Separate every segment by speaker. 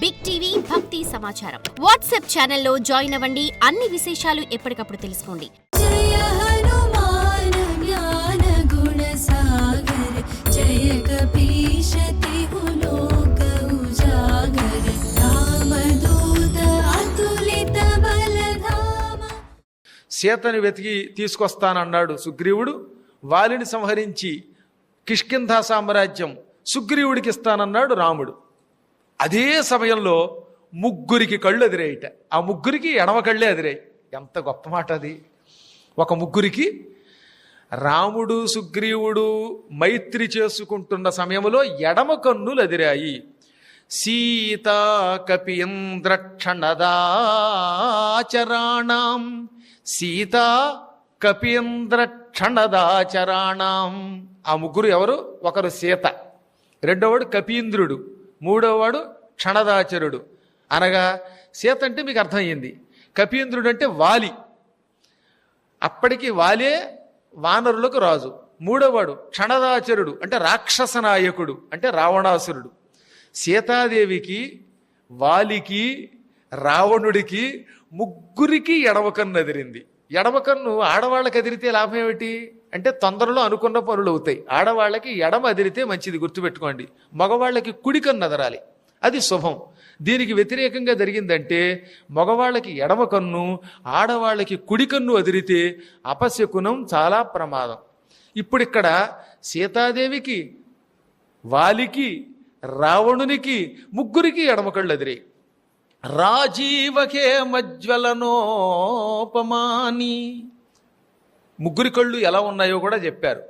Speaker 1: Big TV భక్తి సమాచారం WhatsApp ఛానల్లో జాయిన్ అవ్వండి. అన్ని విశేషాలు ఎప్పటికప్పుడు తెలుసుకోండి.
Speaker 2: సీతని వెతికి తీసుకొస్తానన్నాడు సుగ్రీవుడు. వాలిని సంహరించి కిష్కింధా సామ్రాజ్యం సుగ్రీవుడికి ఇస్తానన్నాడు రాముడు. అదే సమయంలో ముగ్గురికి కళ్ళు ఎదిరాయిట. ఆ ముగ్గురికి ఎడమ కళ్ళే ఎదిరాయి ఎంత గొప్ప మాట అది. ఒక ముగ్గురికి రాముడు సుగ్రీవుడు మైత్రి చేసుకుంటున్న సమయంలో ఎడమ కన్నులు ఎదిరాయి. సీతా కపీంద్ర సీత సీతా ఆ ముగ్గురు ఎవరు? ఒకరు సీత. రెండోవాడు కపీంద్రుడు. మూడోవాడు క్షణదాచరుడు. అనగా సీత అంటే మీకు అర్థమయ్యింది. కపీంద్రుడు అంటే వాలి. అప్పటికి వాలే వానరులకు రాజు. మూడోవాడు క్షణదాచరుడు అంటే రాక్షస నాయకుడు అంటే రావణాసురుడు. సీతాదేవికి వాలికి రావణుడికి ముగ్గురికి ఎడవకన్ను ఎదిరింది. ఎడమకన్ను ఆడవాళ్ళకి అదిరితే లాభం ఏమిటి? అంటే తొందరలో అనుకున్న పనులు అవుతాయి. ఆడవాళ్ళకి ఎడమ అదిరితే మంచిది గుర్తుపెట్టుకోండి. మగవాళ్ళకి కుడి కన్ను అదరాలి అది శుభం. దీనికి వ్యతిరేకంగా జరిగిందంటే మగవాళ్ళకి ఎడమ కన్ను ఆడవాళ్ళకి కుడి కన్ను అదిరితే అపశకునం చాలా ప్రమాదం. ఇప్పుడు ఇక్కడ సీతాదేవికి వాలికి రావణునికి ముగ్గురికి ఎడమ కళ్ళు అదిరాయి. రాజీవకే మజ్వలనోపమాని. ముగ్గురి కళ్ళు ఎలా ఉన్నాయో కూడా చెప్పారు.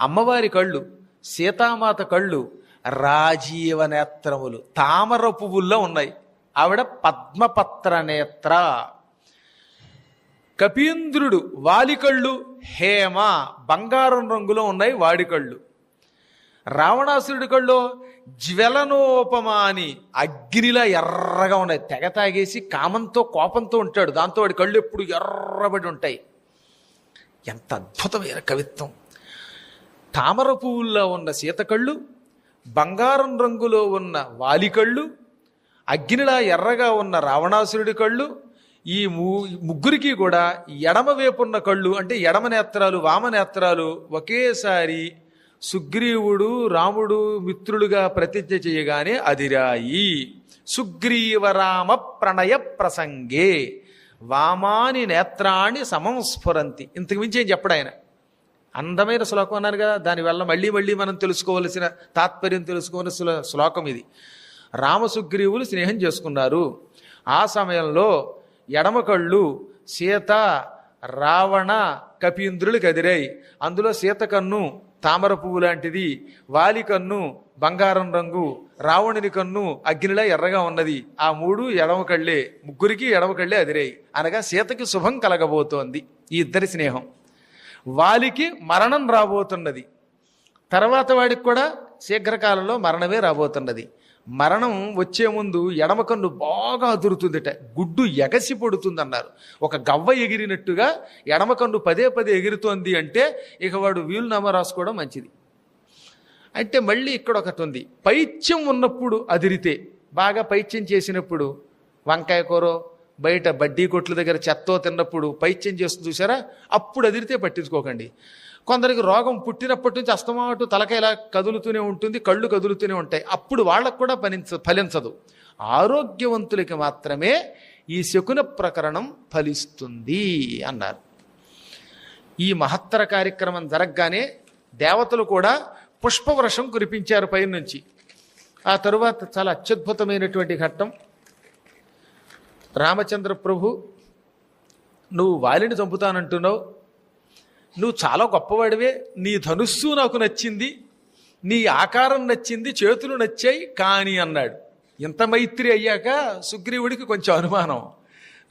Speaker 2: అమ్మవారి కళ్ళు సీతామాత కళ్ళు రాజీవ నేత్రములు తామర పువ్వుల్లో ఉన్నాయి. ఆవిడ పద్మపత్ర నేత్ర. కపీంద్రుడు వాలి కళ్ళు హేమ బంగారం రంగులో ఉన్నాయి వాడికళ్ళు. రావణాసురుడి కళ్ళు జ్వలనోపమాని అగ్నిలా ఎర్రగా ఉన్నాయి. తెగ తాగేసి కామంతో కోపంతో ఉంటాడు. దాంతో వాడి కళ్ళు ఎప్పుడు ఎర్రబడి ఉంటాయి. ఎంత అద్భుతమైన కవిత్వం. తామర పువ్వుల్లో ఉన్న సీత కళ్ళు బంగారం రంగులో ఉన్న వాలి కళ్ళు అగ్నిలా ఎర్రగా ఉన్న రావణాసురుడి కళ్ళు ఈ ము- ముగ్గురికి కూడా ఎడమ వేపున్న కళ్ళు అంటే ఎడమ నేత్రాలు వామ నేత్రాలు ఒకేసారి సుగ్రీవుడు రాముడు మిత్రులుగా ప్రతిజ్ఞ చేయగానే అదిరాయి. సుగ్రీవరామ ప్రణయ ప్రసంగే. వామాని నేత్రాన్ని సమస్ఫురంతి ఇంతకు మించి ఏం చెప్పడాయన అందమైన శ్లోకం అన్నారు కదా దానివల్ల మళ్ళీ మళ్ళీ మనం తెలుసుకోవలసిన తాత్పర్యం తెలుసుకోవలసిన శ్లోకం ఇది. రామసుగ్రీవులు స్నేహం చేసుకున్నారు. ఆ సమయంలో ఎడమ కళ్ళు సీత రావణ కపీంద్రులు ఎదిరాయి అందులో సీత కన్ను తామర పువ్వు లాంటిది వాలి కన్ను బంగారం రంగు రావణుని కన్ను అగ్నిలా ఎర్రగా ఉన్నది. ఆ మూడు ఎడమ కళ్ళే ముగ్గురికి ఎడమ కళ్ళే అదిరాయి. అనగా సీతకి శుభం కలగబోతోంది ఈ ఇద్దరి స్నేహం. వాలికి మరణం రాబోతున్నది. తర్వాత వాడికి కూడా శీఘ్రకాలంలో మరణమే రాబోతున్నది. మరణం వచ్చే ముందు ఎడమ కన్ను బాగా అదురుతుందిట. గుడ్డు ఎగసి పడుతుందన్నారు. ఒక గవ్వ ఎగిరినట్టుగా ఎడమ కన్ను పదే పదే ఎగురుతోంది అంటే ఇక వాడు వీలునామా రాసుకోవడం మంచిది. అంటే మళ్ళీ ఇక్కడ ఒకటి ఉంది. పైత్యం ఉన్నప్పుడు అదిరితే బాగా పైత్యం చేసినప్పుడు వంకాయ కూర బయట బడ్డీ కొట్ల దగ్గర చెత్తో తిన్నప్పుడు పైత్యం చేస్తుంది చూసారా అప్పుడు అదిరితే పట్టించుకోకండి. కొందరికి రోగం పుట్టినప్పటి నుంచి అస్తమాటు తలక ఇలా కదులుతూనే ఉంటుంది కళ్ళు కదులుతూనే ఉంటాయి. అప్పుడు వాళ్ళకు కూడా ఫలించ ఫలించదు. ఆరోగ్యవంతులకి మాత్రమే ఈ శకున ప్రకరణం ఫలిస్తుంది అన్నారు. ఈ మహత్తర కార్యక్రమం జరగగానే దేవతలు కూడా పుష్పవృషం కురిపించారు పైనుంచి. ఆ తరువాత చాలా అత్యద్భుతమైనటువంటి ఘట్టం. రామచంద్ర ప్రభు నువ్వు వాలిని చంపుతానంటున్నావు. నువ్వు చాలా గొప్పవాడివే. నీ ధనుస్సు నాకు నచ్చింది. నీ ఆకారం నచ్చింది. చేతులు నచ్చాయి. కానీ అన్నాడు. ఇంత మైత్రి అయ్యాక సుగ్రీవుడికి కొంచెం అనుమానం.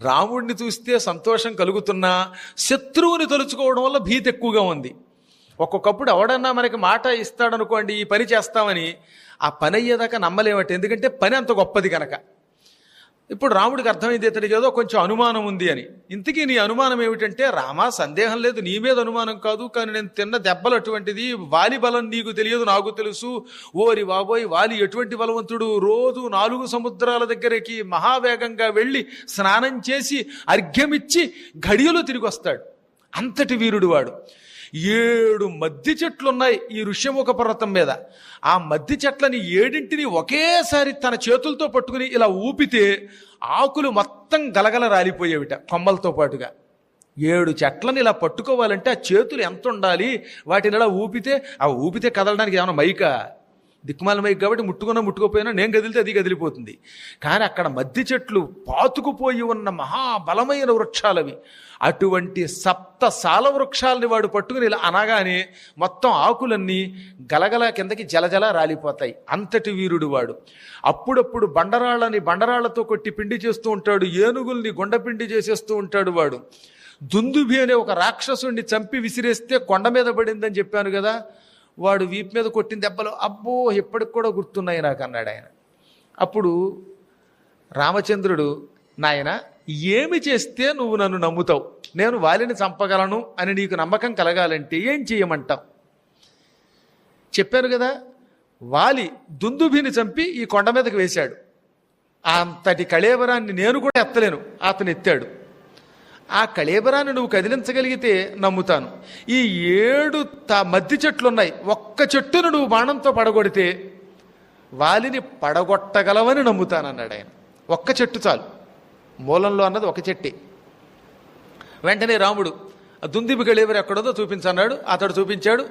Speaker 2: రాముడిని చూస్తే సంతోషం కలుగుతున్నా శత్రువుని తలుచుకోవడం వల్ల భీతి ఎక్కువగా ఉంది. ఒక్కొక్కప్పుడు ఎవడన్నా మనకి మాట ఇస్తాడనుకోండి ఈ పని చేస్తామని ఆ పని అయ్యేదాకా నమ్మలేమట. ఎందుకంటే పని అంత గొప్పది కనుక ఇప్పుడు రాముడికి అర్థమైంది ఇతడికి ఏదో కొంచెం అనుమానం ఉంది అని. ఇంతకీ నీ అనుమానం ఏమిటంటే రామా సందేహం లేదు నీ మీద అనుమానం కాదు కానీ నేను తిన్న దెబ్బలు అటువంటిది వాలి బలం నీకు తెలియదు నాకు తెలుసు. ఓరి బాబోయ్ వాలి ఎటువంటి బలవంతుడు? రోజు నాలుగు సముద్రాల దగ్గరికి మహావేగంగా వెళ్ళి స్నానం చేసి అర్ఘ్యమిచ్చి ఘడియలో తిరిగి వస్తాడు. అంతటి వీరుడు వాడు. ఏడు మద్ది చెట్లున్నాయి ఈ ఋష్యముఖ పర్వతం మీద. ఆ మద్ది చెట్లని ఏడింటిని ఒకేసారి తన చేతులతో పట్టుకుని ఇలా ఊపితే ఆకులు మొత్తం గలగల రాలిపోయేవిట కొమ్మలతో పాటుగా. ఏడు చెట్లని ఇలా పట్టుకోవాలంటే ఆ చేతులు ఎంత ఉండాలి వాటిని ఇలా ఊపితే? ఆ ఊపితే కదలడానికి ఏమైనా మైకా? దిక్కుమాలమై కాబట్టి ముట్టుకున్నా ముట్టుకోపోయినా నేను కదిలితే అది కదిలిపోతుంది కానీ అక్కడ మద్ది చెట్లు పాతుకుపోయి ఉన్న మహాబలమైన వృక్షాలవి. అటువంటి సప్త సాల వృక్షాలని వాడు పట్టుకుని ఇలా అనగానే మొత్తం ఆకులన్నీ గలగల కిందకి జలజల రాలిపోతాయి. అంతటి వీరుడు వాడు. అప్పుడప్పుడు బండరాళ్ళని బండరాళ్ళతో కొట్టి పిండి చేస్తూ ఉంటాడు. ఏనుగుల్ని గుండపిండి చేసేస్తూ ఉంటాడు వాడు. దుందుభి అనే ఒక రాక్షసుడిని చంపి విసిరేస్తే కొండ మీద పడిందని చెప్పాను కదా. వాడు వీపు మీద కొట్టిన దెబ్బలు అబ్బో ఎప్పటికి కూడా గుర్తున్నాయి నాకు అన్నాడు ఆయన. అప్పుడు రామచంద్రుడు నాయన ఏమి చేస్తే నువ్వు నన్ను నమ్ముతావు? నేను వాలిని చంపగలను అని నీకు నమ్మకం కలగాలంటే ఏం చేయమంటావు? చెప్పాను కదా వాలి దుందుభిని చంపి ఈ కొండ మీదకి వేశాడు. అంతటి కళేబరాన్ని నేను కూడా ఎత్తలేను. అతను ఎత్తాడు. ఆ కళేబరాన్ని నువ్వు కదిలించగలిగితే నమ్ముతాను. ఈ ఏడు త మద్ది చెట్లు ఉన్నాయి ఒక్క చెట్టును నువ్వు బాణంతో పడగొడితే వాలిని పడగొట్టగలవని నమ్ముతాను అన్నాడు ఆయన. ఒక్క చెట్టు చాలు. మూలంలో అన్నది ఒక చెట్టే. వెంటనే రాముడు దుందిబి కళేబరం ఎక్కడదో చూపించన్నాడు. అతడు చూపించాడు.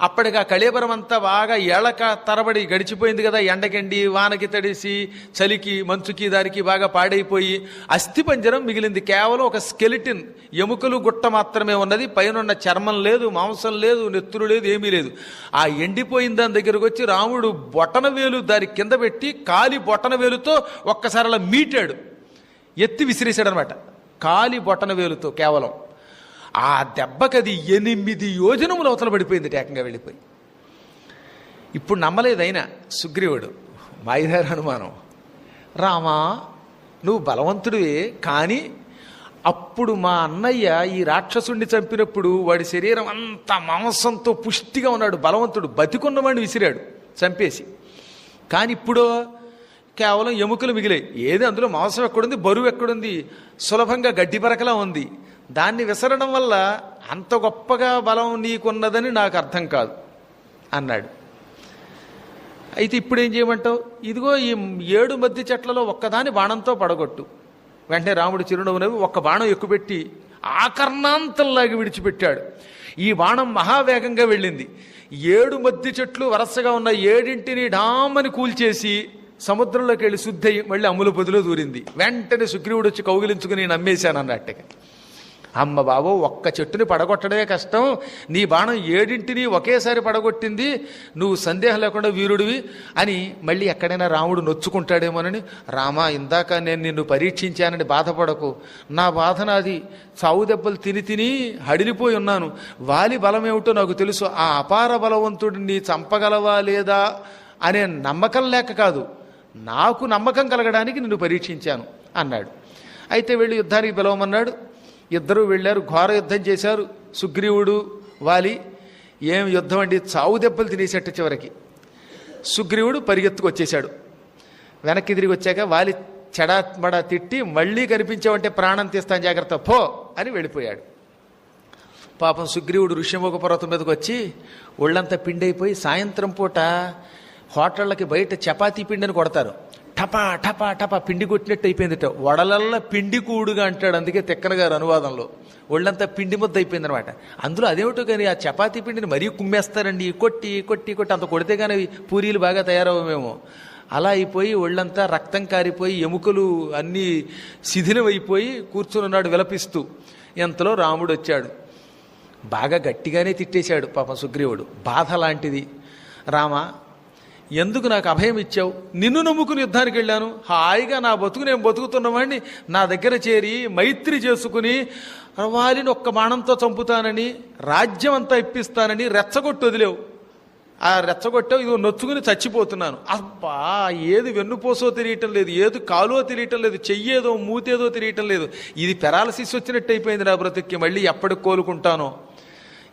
Speaker 2: అప్పటికి ఆ కళేబరం అంతా బాగా ఎలక తరబడి గడిచిపోయింది కదా. ఎండకెండి వానకి తడిసి చలికి మంచుకి దారికి బాగా పాడైపోయి అస్థిపంజరం మిగిలింది. కేవలం ఒక స్కెలిటిన్ ఎముకలు గుట్ట మాత్రమే ఉన్నది. పైన చర్మం లేదు మాంసం లేదు నెత్తురు లేదు ఏమీ లేదు. ఆ ఎండిపోయిన దాని దగ్గరకు వచ్చి రాముడు బొటన వేలు దాని కింద పెట్టి కాలి బొటన వేలుతో ఒక్కసారి అలా మీటాడు. ఎత్తి విసిరేశాడు అనమాట కాలి బొటన వేలుతో కేవలం. ఆ దెబ్బకది ఎనిమిది యోజనములు అవతల పడిపోయింది ఏకంగా వెళ్ళిపోయి. ఇప్పుడు నమ్మలేదు అయినా సుగ్రీవుడు. మాయిదారు హనుమానం రామా నువ్వు బలవంతుడివే కానీ అప్పుడు మా అన్నయ్య ఈ రాక్షసుణ్ణి చంపినప్పుడు వాడి శరీరం అంతా మాంసంతో పుష్టిగా ఉన్నాడు. బలవంతుడు బతికున్నవాడిని విసిరాడు చంపేసి. కానీ ఇప్పుడు కేవలం ఎముకలు మిగిలాయి. ఏది అందులో మాంసం ఎక్కడుంది? బరువు ఎక్కడుంది? సులభంగా గడ్డి పరకలా ఉంది. దాన్ని విసరడం వల్ల అంత గొప్పగా బలం నీకున్నదని నాకు అర్థం కాదు అన్నాడు. అయితే ఇప్పుడు ఏం చేయమంటావు? ఇదిగో ఈ ఏడు మధ్య చెట్లలో ఒక్కదాని బాణంతో పడగొట్టు. వెంటనే రాముడు చిరునవ్వు నవ్వి ఒక్క బాణం ఎక్కుపెట్టి ఆకర్ణాంతంలాగి విడిచిపెట్టాడు. ఈ బాణం మహావేగంగా వెళ్ళింది. ఏడు మధ్య చెట్లు వరసగా ఉన్న ఏడింటిని డామని కూల్చేసి సముద్రంలోకి వెళ్ళి శుద్ధి అయ్యి మళ్ళీ అమ్ముల పొదిలో దూరింది. వెంటనే సుగ్రీవుడు వచ్చి కౌగిలించుకుని నమ్మేశాను అన్నట్టుగా అమ్మ బాబు ఒక్క చెట్టుని పడగొట్టడమే కష్టం. నీ బాణం ఏడింటిని ఒకేసారి పడగొట్టింది. నువ్వు సందేహం లేకుండా వీరుడివి అని మళ్ళీ ఎక్కడైనా రాముడు నొచ్చుకుంటాడేమోనని రామా ఇందాక నేను నిన్ను పరీక్షించానని బాధపడకు. నా బాధ నాది. చావు దెబ్బలు తిని తిని హడిలిపోయి ఉన్నాను. వాలి బలం ఏమిటో నాకు తెలుసు. ఆ అపార బలవంతుడిని చంపగలవా లేదా అనే నమ్మకం లేక కాదు. నాకు నమ్మకం కలగడానికి నిన్ను పరీక్షించాను అన్నాడు. అయితే వెళ్ళి యుద్ధానికి పిలవమన్నాడు. ఇద్దరూ వెళ్ళారు ఘోర యుద్ధం చేశారు. సుగ్రీవుడు వాలి ఏం యుద్ధం అండి? చావు దెబ్బలు తినేసేట చివరికి. సుగ్రీవుడు పరిగెత్తుకు వచ్చేశాడు. వెనక్కి తిరిగి వచ్చాక వాలి చెడామడ తిట్టి మళ్ళీ కనిపించావంటే ప్రాణం తీస్తాను జాగ్రత్త పో అని వెళ్ళిపోయాడు. పాపం సుగ్రీవుడు ఋష్యముఖ పర్వతం మీదకి వచ్చి ఒళ్ళంతా పిండైపోయి సాయంత్రం పూట హోటళ్ళకి బయట చపాతీ పిండిని కొడతారు. టపా టపా టపా పిండి కొట్టినట్టు అయిపోయిందిట. వడలల్లో పిండి కూడుగా అంటాడు అందుకే తిక్కన గారు అనువాదంలో. ఒళ్ళంతా పిండి ముద్ద అయిపోయింది అనమాట అందులో అదేమిటో కానీ ఆ చపాతీ పిండిని మరీ కుమ్మేస్తారండి. కొట్టి కొట్టి కొట్టి అంత కొడితే కానీ పూరీలు బాగా తయారవమేమో అలా అయిపోయి ఒళ్ళంతా రక్తం కారిపోయి ఎముకలు అన్నీ శిథిలమైపోయి కూర్చున్నాడు విలపిస్తూ. ఎంతలో రాముడు వచ్చాడు. బాగా గట్టిగానే తిట్టేశాడు పాపం సుగ్రీవుడు. బాధ లాంటిది. రామ ఎందుకు నాకు అభయం ఇచ్చావు? నిన్ను నమ్ముకుని యుద్ధానికి వెళ్ళాను. హాయిగా నా బతుకు నేను బతుకుతున్నవాడిని నా దగ్గర చేరి మైత్రి చేసుకుని వాలిని ఒక్క బాణంతో చంపుతానని రాజ్యం అంతా ఇప్పిస్తానని రెచ్చగొట్టు వదిలేవు. ఆ రెచ్చగొట్టావు ఇది నొచ్చుకుని చచ్చిపోతున్నాను. అబ్బా ఏది వెన్నుపోసో తెలియటం లేదు ఏది కాలో తెలియటం లేదు చెయ్యేదో మూతేదో తెలియటం లేదు. ఇది పెరాలసిస్ వచ్చినట్టు అయిపోయింది నా బ్రతుక్కి మళ్ళీ ఎప్పటికి కోలుకుంటానో.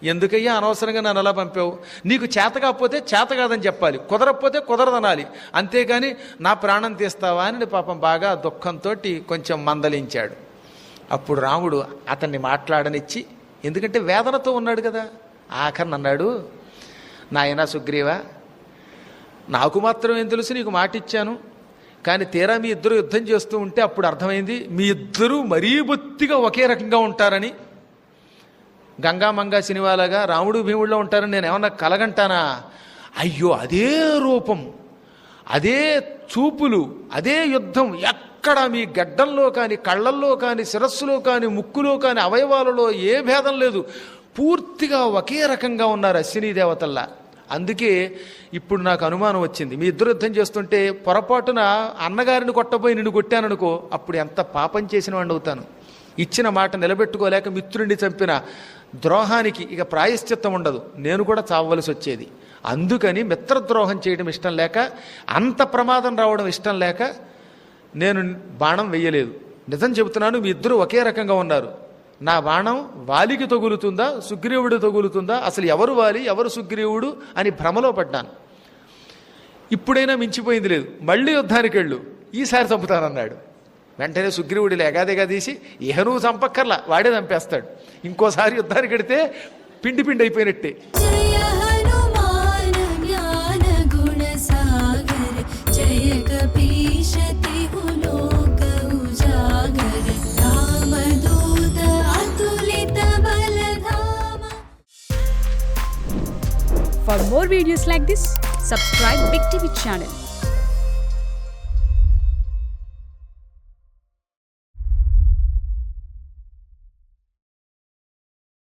Speaker 2: ఎందుకయ్యా అనవసరంగా నన్ను అలా పంపావు? నీకు చేత కాకపోతే చేత కాదని చెప్పాలి. కుదరకపోతే కుదరదనాలి. అంతేగాని నా ప్రాణం తీస్తావా అని పాపం బాగా దుఃఖంతో కొంచెం మందలించాడు. అప్పుడు రాముడు అతన్ని మాట్లాడనిచ్చి ఎందుకంటే వేదనతో ఉన్నాడు కదా ఆఖరిని అన్నాడు నాయనా సుగ్రీవా నాకు మాత్రం ఏం తెలుసు నీకు మాటిచ్చాను. కానీ తీరా మీ ఇద్దరు యుద్ధం చేస్తూ ఉంటే అప్పుడు అర్థమైంది మీ ఇద్దరూ మరీ బొత్తిగా ఒకే రకంగా ఉంటారని గంగా మంగా సినిమాలాగా రాముడు భీముడిలో ఉంటారని నేను ఏమన్నా కలగంటానా? అయ్యో అదే రూపం అదే చూపులు అదే యుద్ధం ఎక్కడ మీ గడ్డంలో కానీ కళ్ళల్లో కానీ శిరస్సులో కానీ ముక్కులో కానీ అవయవాలలో ఏ భేదం లేదు. పూర్తిగా ఒకే రకంగా ఉన్నారు అశ్విని దేవతల్లా. అందుకే ఇప్పుడు నాకు అనుమానం వచ్చింది. మీ ఇద్దరు యుద్ధం చేస్తుంటే పొరపాటున అన్నగారిని కొట్టబోయి నిన్ను కొట్టాననుకో అప్పుడు ఎంత పాపం చేసిన వాడిని అవుతాను? ఇచ్చిన మాట నిలబెట్టుకోలేక మిత్రుడిని చంపిన ద్రోహానికి ఇక ప్రాయశ్చిత్తం ఉండదు. నేను కూడా చావవలసి వచ్చేది. అందుకని మిత్రద్రోహం చేయడం ఇష్టం లేక అంత ప్రమాదం రావడం ఇష్టం లేక నేను బాణం వెయ్యలేదు నిజం చెబుతున్నాను మీ ఇద్దరు ఒకే రకంగా ఉన్నారు. నా బాణం వాలికి తగులుతుందా సుగ్రీవుడు తగులుతుందా? అసలు ఎవరు వాలి ఎవరు సుగ్రీవుడు అని భ్రమలో పడ్డాను. ఇప్పుడైనా మించిపోయింది లేదు. మళ్ళీ యుద్ధానికి వెళ్ళు ఈసారి చంపుతానన్నాడు. వెంటనే సుగ్రీవుడి లేగాదేగా తీసి ఇహనూ చంపక్కర్లా వాడే చంపేస్తాడు. ఇంకోసారి యుద్ధానికి ఎడితే పిండి పిండి అయిపోయినట్టే.
Speaker 3: For more videos like this, subscribe Big TV channel.